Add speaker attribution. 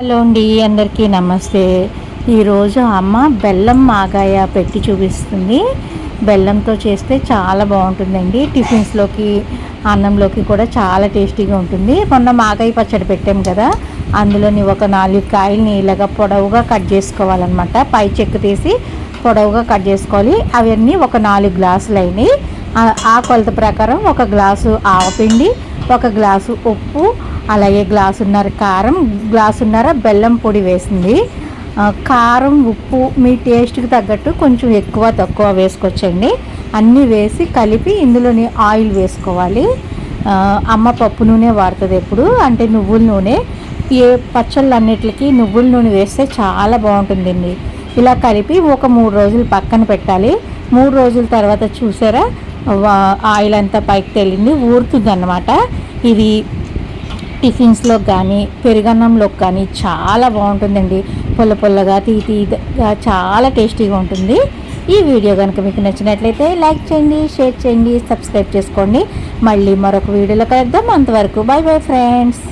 Speaker 1: Hello అండి అందరికీ నమస్తే. ఈరోజు అమ్మ బెల్లం మాగాయ పెట్టి చూపిస్తుంది. బెల్లంతో చేస్తే చాలా బాగుంటుందండి. టిఫిన్స్లోకి అన్నంలోకి కూడా చాలా టేస్టీగా ఉంటుంది. మొన్న మాగాయ పచ్చడి పెట్టాం కదా అందులోని ఒక నాలుగు కాయల్ని ఇలాగా పొడవుగా కట్ చేసుకోవాలన్నమాట. పై చెక్కు తీసి పొడవుగా కట్ చేసుకోవాలి. అవన్నీ ఒక నాలుగు గ్లాసులు అయినాయి. ఆ కొలత ప్రకారం ఒక గ్లాసు ఆవపిండి ఒక గ్లాసు ఉప్పు అలాగే గ్లాసున్నర కారం గ్లాసున్నర బెల్లం పొడి వేసింది. కారం ఉప్పు మీ టేస్ట్కి తగ్గట్టు కొంచెం ఎక్కువ తక్కువ వేసుకోవచ్చండి. అన్నీ వేసి కలిపి ఇందులోని ఆయిల్ వేసుకోవాలి. అమ్మ పప్పు నూనె వాడుతుంది ఎప్పుడు అంటే నువ్వుల నూనె. ఏ పచ్చళ్ళన్నిటికి నువ్వుల నూనె వేస్తే చాలా బాగుంటుందండి. ఇలా కలిపి ఒక మూడు రోజులు పక్కన పెట్టాలి. మూడు రోజుల తర్వాత చూసారా? ఆయిల్ అంతా పైకి తేలింది ఊరుతుంది అనమాట ఇది టిఫిన్స్లో కానీ పెరుగన్నంలో కానీ చాలా బాగుంటుందండి. పుల్ల పుల్లగా తీతీగా చాలా టేస్టీగా ఉంటుంది. ఈ వీడియో కనుక మీకు నచ్చినట్లయితే లైక్ చేయండి షేర్ చేయండి సబ్స్క్రైబ్ చేసుకోండి. మళ్ళీ మరొక వీడియోలో కలుద్దాం. అంతవరకు బాయ్ బాయ్ ఫ్రెండ్స్.